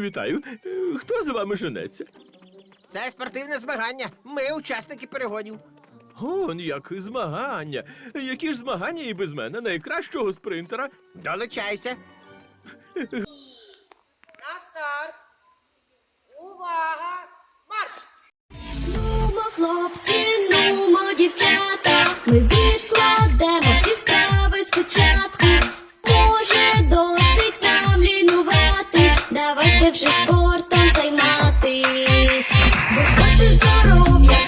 Вітаю. Хто з вами женеться? Це спортивне змагання. Ми учасники перегонів. Он як змагання. Які ж змагання і без мене найкращого спринтера? Долучайся. Давайте вже спортом займатись, бо спорт – це здоров'я.